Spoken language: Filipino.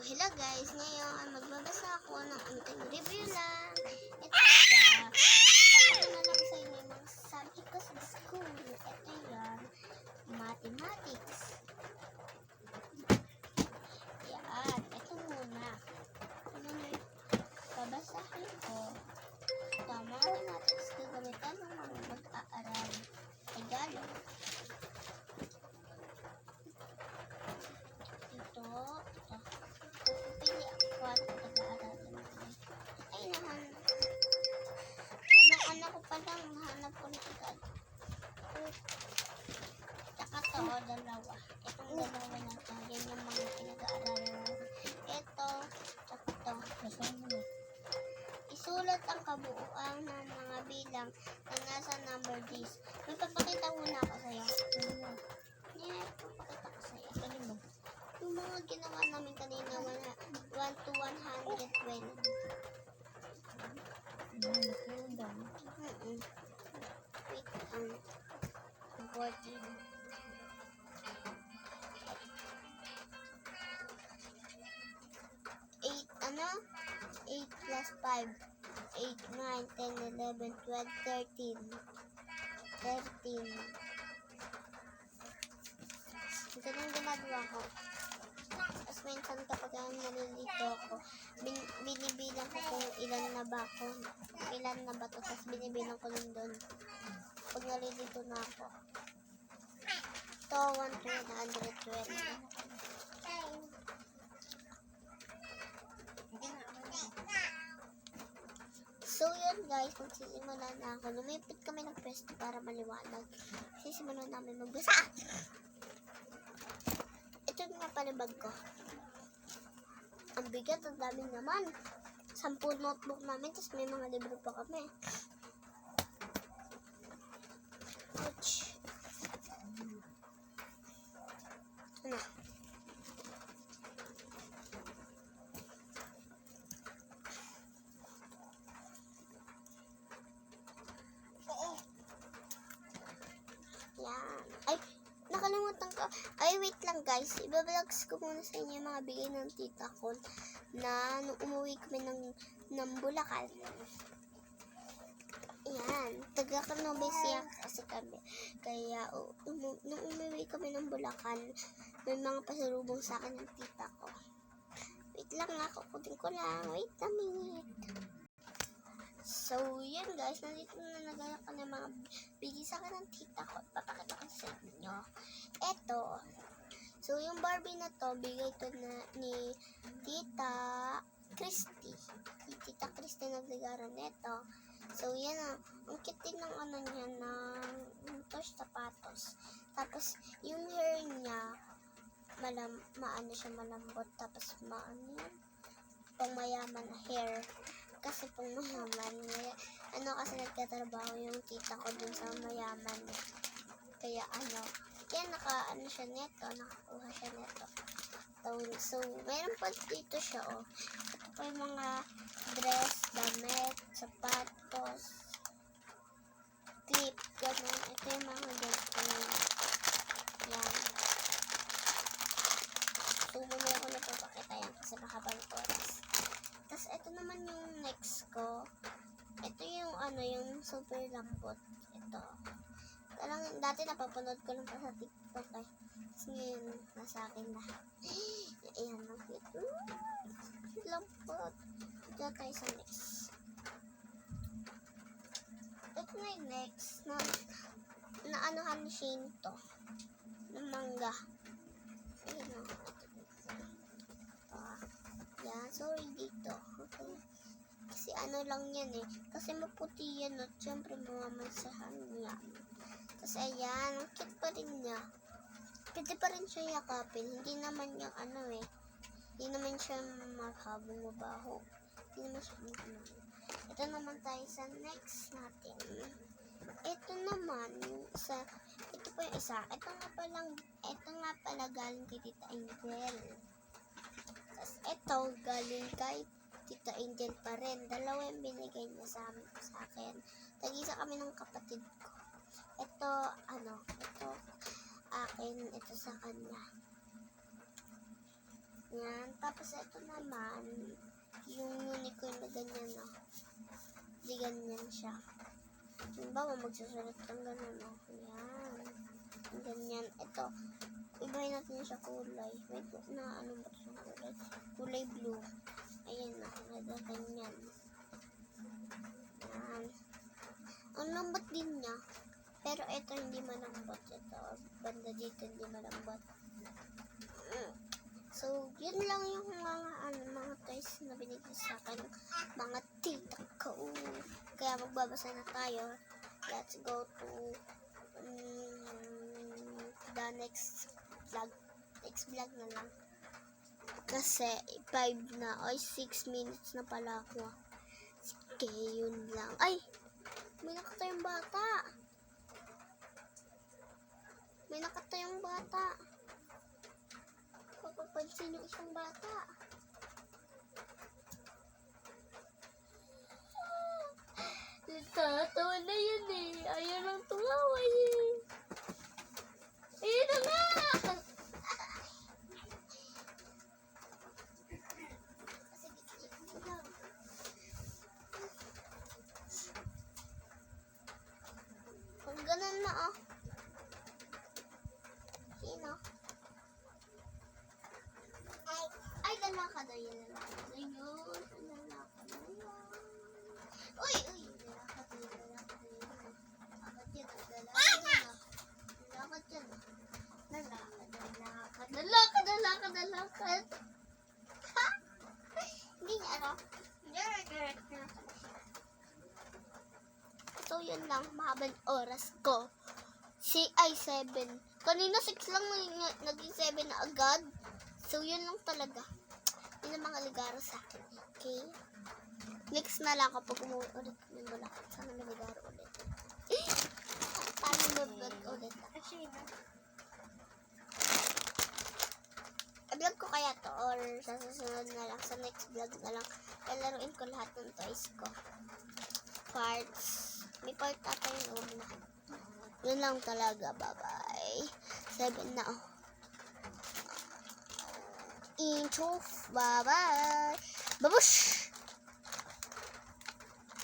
hello guys. Ngayon, magbabasa ako ng unting review lang. Ito siya. Ako na lang sa inyo yung mga subject ko sa school. Ito yan. Mathematics. Mga ginawa namin kanina, wala, 1 to 112. Mm-mm. Wait, um, 14. Eight, ano? 8 plus 5. 8, 9, 10, 11, 12, 13. 13. Ito yung ginagawa ko. Tapos minsan kapag nalilito ako, bin, binibilang ko kung ilan na ba ako. Ilan na ba to. Tapos binibilang ko lang doon. Pag nalilito na ako. Ito, 1 to 112. So yun guys, magsisimulan na ako. Lumipit kami ng pwesto para maliwanag. Sisimulan namin magbasa. Nga palibag ko. Ang bigat, ang daming naman. Sampu notebook namin, tapos may mga libro pa kami. Ouch. Ano? Yan. Ay, nakalimutan ko. Ay, wait lang guys. Ibablogs ko muna sa inyo yung mga bigay ng tita ko na nung umuwi kami ng, ng Bulacan. Yan. Taga Canovesia kasi kami. Kaya, u- umu- nung umuwi kami ng Bulacan, may mga pasalubong sa akin ng tita ko. Wait lang nga, kukutin ko lang. Wait a minute. So, yan guys, nandito na nagaya ka ng mga bigay sa akin ng tita ko. Papakita ko sa inyo. Eto. So, yung Barbie na to, bigay to na ni Tita Christy. Si Tita Christy nagligara neto. So, yan ang, ang cute ng ano niya, ng, ng to, sapatos. Tapos, yung hair niya, malam, maano siya malambot. Tapos, maano yan, pang mayaman na hair kasi pang mayaman. May, ano kasi nagtatrabaho yung tita ko dun sa mayaman. Kaya ano, kaya naka, ano siya neto, nakakuha siya neto. So, meron pa dito siya, oh. Ito yung mga dress, damit, sapatos, clip, ganun. Ito yung mga ganun. Yan. So, bumili ako na papakita yan kasi mahabang oras. Tapos, ito naman yung next ko. Ito yung, ano, yung super lambot. Ito. Parang, dati napapanood ko lang pa sa TikTok eh. Tapos ngayon, nasa akin na. Ayan, ang cute. Mm, lambot. Ito tayo sa next. Ito na yung next. Na, na anuhan ni Shane to. Na mangga. Ayan o. Ah, yan, sorry dito. Okay. Kasi ano lang yan eh. Kasi maputi yan at syempre mamamansahan niya. Tapos ayan, ang cute pa rin niya. Pwede pa rin siya yakapin. Hindi naman yung ano eh. Hindi naman siya maghabong mabaho. Hindi naman siya ano. Ito naman tayo sa next natin. Ito naman sa ito pa yung isa. Ito nga palang ito nga pala galing kay Tita Angel. Tapos ito galing kay Tita Angel pa rin. Dalawa yung binigay niya sa, amin, sa akin. Tag-isa kami ng kapatid ko. Ano, ito, ito sa kanya. Yan. Tapos ito naman, yung unicorn na ganyan, no? Di ganyan siya. Halimbawa, magsusulat ng ganun, no? Yan. Ganyan. Ito. Ibahin natin siya kulay. Wait, na ano ba siya kulay? Kulay blue. Ayan na. Nagaganyan. Yan. Ang lambot din niya. Pero ito hindi malambot. Ito, banda dito hindi malambot. So, yun lang yung mga, ano, mga toys na binigay sa akin. Mga tita ko. Kaya magbabasa na tayo. Let's go to um, the next vlog. Next vlog na lang. Kasi 5 na. Ay, 6 minutes na pala ako. Sige, yun lang. Ay! May nakatayong bata. May nakatayong bata. Papapansin yung isang bata. Natatawa na yun eh. Ayaw nang tumawa eh. Ayun na nga! Kung ganun na oh. Sino? Ay, ay, lalakad na yun. Lalakad na yun. Lalakad na yun. Uy, uy. Lalakad na yun. Lalakad na yun. Lalakad yan. Lalakad yan. ah. Lalakad yan. ah. Lalakad, lalakad. Lalakad, lalakad, lalakad. Ha? Hindi niya ano. So, yun lang. Mahabang oras ko. Si ay 7. Kanina 6 lang naging- naging 7 na agad. So, yun lang talaga. Yun ang mga ligaro sa akin. Okay? Next na lang kapag umuwi ulit ng Bulacan. Sana may ligaro ulit. Paano mag-vlog ulit? I-vlog ko kaya to or sa susunod na lang, sa next vlog na lang, lalaruin ko lahat ng toys ko. Parts. Part ata yung una. Yun lang talaga. Bye-bye. Seven na oh. Intro. Bye-bye. Babush!